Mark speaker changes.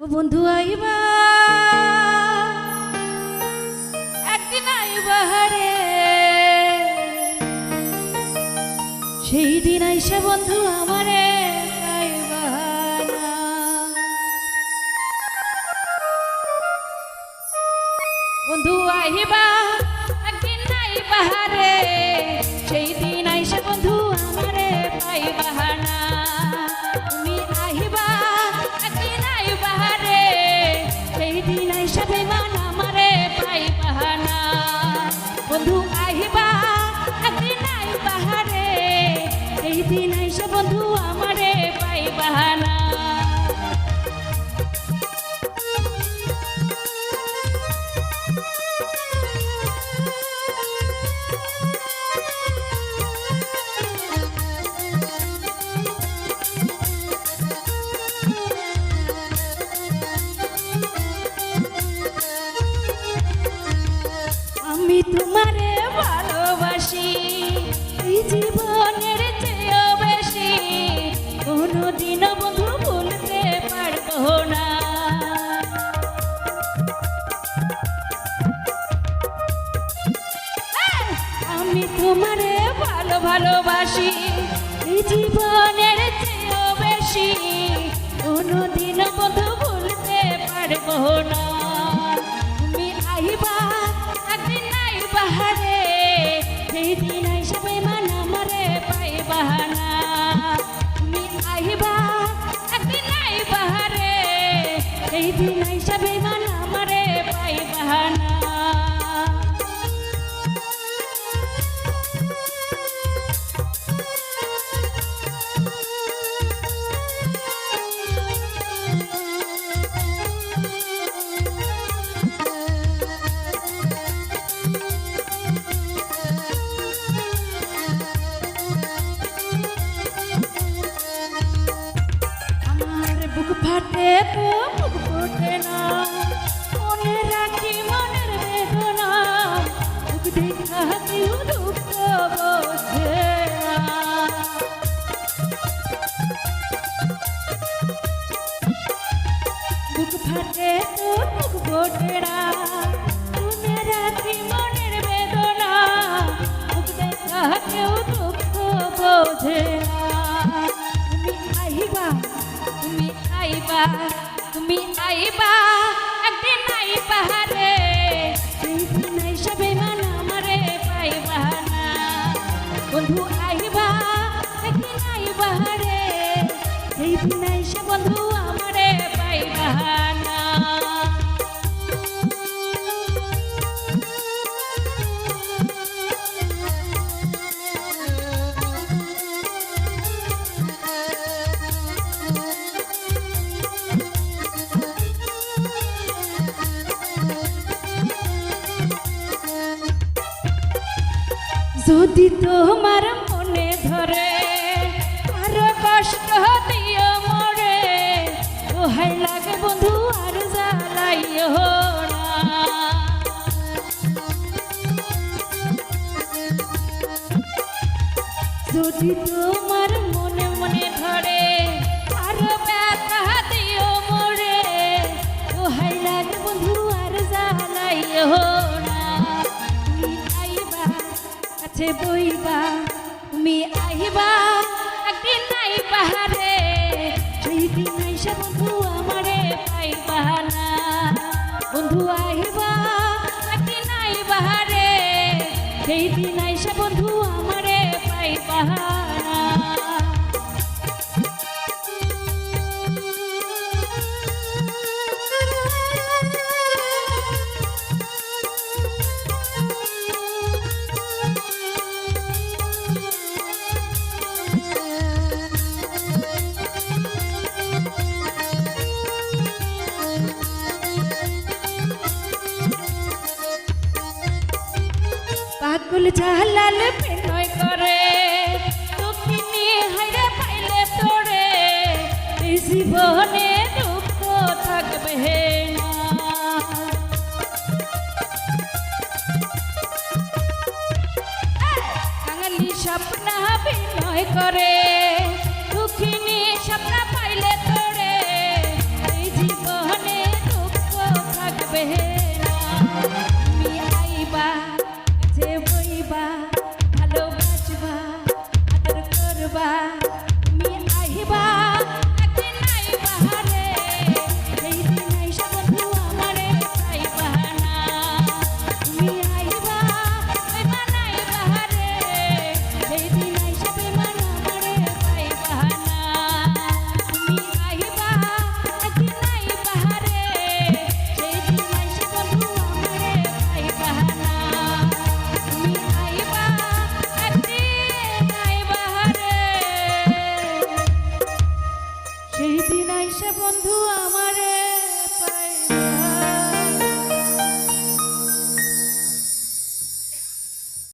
Speaker 1: ও বন্ধু আইবা একদিন আইবা হারে। সেই দিন আইসে বন্ধু আমারে বন্ধু আইবা বেমান আমারে পাইবা না বন্ধু আইবা একদিন আইবা রে সেই দিন আইসা বন্ধু আমারে পাই না তোমারে ভালোবাসি, এই জীবনের চেয়েও বেশি। কোনোদিনও বন্ধু ভুলতে পারব না। আমি তোমারে ভালো ভালোবাসি, এই জীবনের সেই দিন হিসাবে মান আমারে পাইবা না ফাটে তো বুক ফোটে না মনে রাখি মনের বেদনা বুক দেখা কেউ দুঃখ বোঝে তুমি আইবা তুমি তুমি আইবা একদিন আইবা রে বন্ধু আইবা আইবা রে। দিন হিসাব বন্ধু যদি তোমার মনে ধরে, আর কষ্ট দিও মরে। ওহাই লাগে বন্ধু, আর জ্বালাইও যদি তোমার মনে মনে ধরে কাছে বইবা, তুমি আহিবা একদিন নাই পাহাড়ে সেই দিন আইসা বন্ধু আমারে পাইবা না। বন্ধু আহিবা একদিন নাই রে, সেই আইসা বন্ধু আমারে পাগল জালাল বিনয় করে। নিয়ে হাইরে পাইলে তোরে এই জীবনে দুঃখ থাকবে হে কাঙালি স্বপ্ন বিনয় করে। সেই দিন আইসা বন্ধু আমারে।